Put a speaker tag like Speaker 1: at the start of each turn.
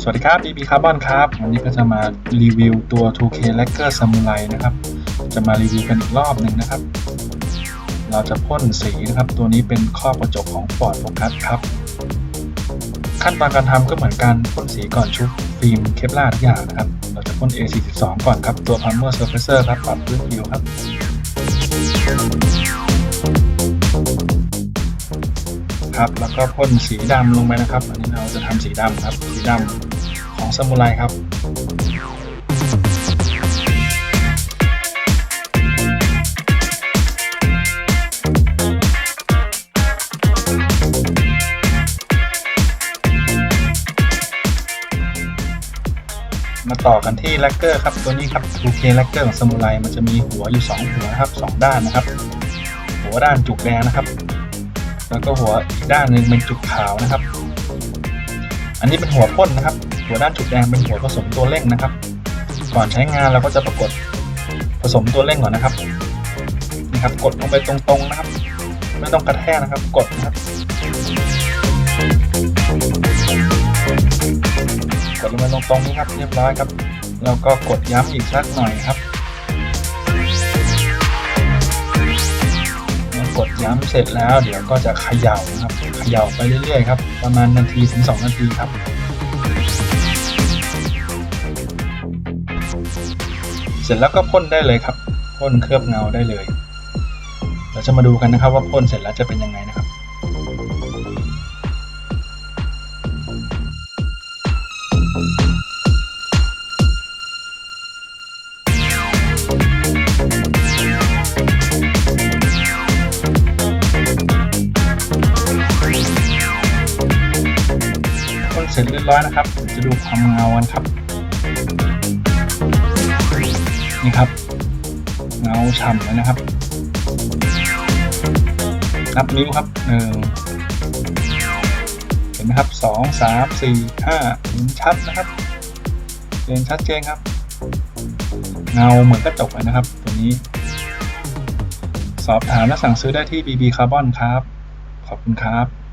Speaker 1: สวัสดีครับ BB Carbon ครับ วันนี้ก็จะมารีวิวตัว 2K Lacquer Samurai นะครับ จะมารีวิวกันอีกรอบหนึ่งนะครับ เราจะพ่นสีนะครับ ตัวนี้เป็นครอบกระจกของ Ford Focus ครับ ขั้นตอนการทำก็เหมือนการพ่นสีก่อนชุบฟิล์มเคปลาร์ทุกอย่างนะครับ เราจะพ่น A42 ก่อนครับ ตัว Primer Surfacer ครับ ปรับพื้นผิวครับ ครับ แล้วก็พ่นสีดำลงไปนะครับ อันนี้เราจะทำสีดำครับ สีดำของซามูไรครับมาต่อกันที่แลกเกอร์ครับตัวนี้ครับ 2K แลกเกอร์ของซามูไรมันจะมีหัวอยู่ 2 หัวนะครับ 2 ด้านนะครับ หัวด้านจุกแดงนะครับ แล้วก็หัวอีกด้านหนึ่งเป็นจุกขาวนะครับ อันนี้เป็นหัวพ่นนะครับ หัวด้านจุกแดงเป็นหัวผสมตัวเร่งนะครับ ก่อนใช้งานเราก็จะปรากฏผสมตัวเร่งก่อนนะครับนี่ครับ กดลงไปตรงๆนะครับ ไม่ต้องกระแทกนะครับ กดนะครับกดลงไปตรงๆนี้ครับเรียบร้อยครับ แล้วก็กดย้ำอีกสักหน่อยครับ ดย้ำเสร็จแล้วเดี๋ยวก็จะเขย่านะครับเขย่าไปเรื่อยๆครับประมาณนาทีถึง 2 นาทีครับเสร็จแล้วก็พ่นได้เลยครับพ่นเคลือบเงาได้เลย เราจะมาดูกันนะครับว่าพ่นเสร็จแล้วจะเป็นยังไงนะครับ เสร็จเรียบร้อยนะครับ จะดูความเงากันครับ นี่ครับ เงาฉ่ำเลยนะครับ นับนิ้วครับหนึ่งเห็นไหมครับสองสามสี่ห้าเห็นชัดนะครับเห็นชัดเจนครับ เงาเหมือนกระจกเลยนะครับ ตัวนี้ สอบถามและสั่งซื้อได้ที่ BB Carbon ครับ ขอบคุณครับ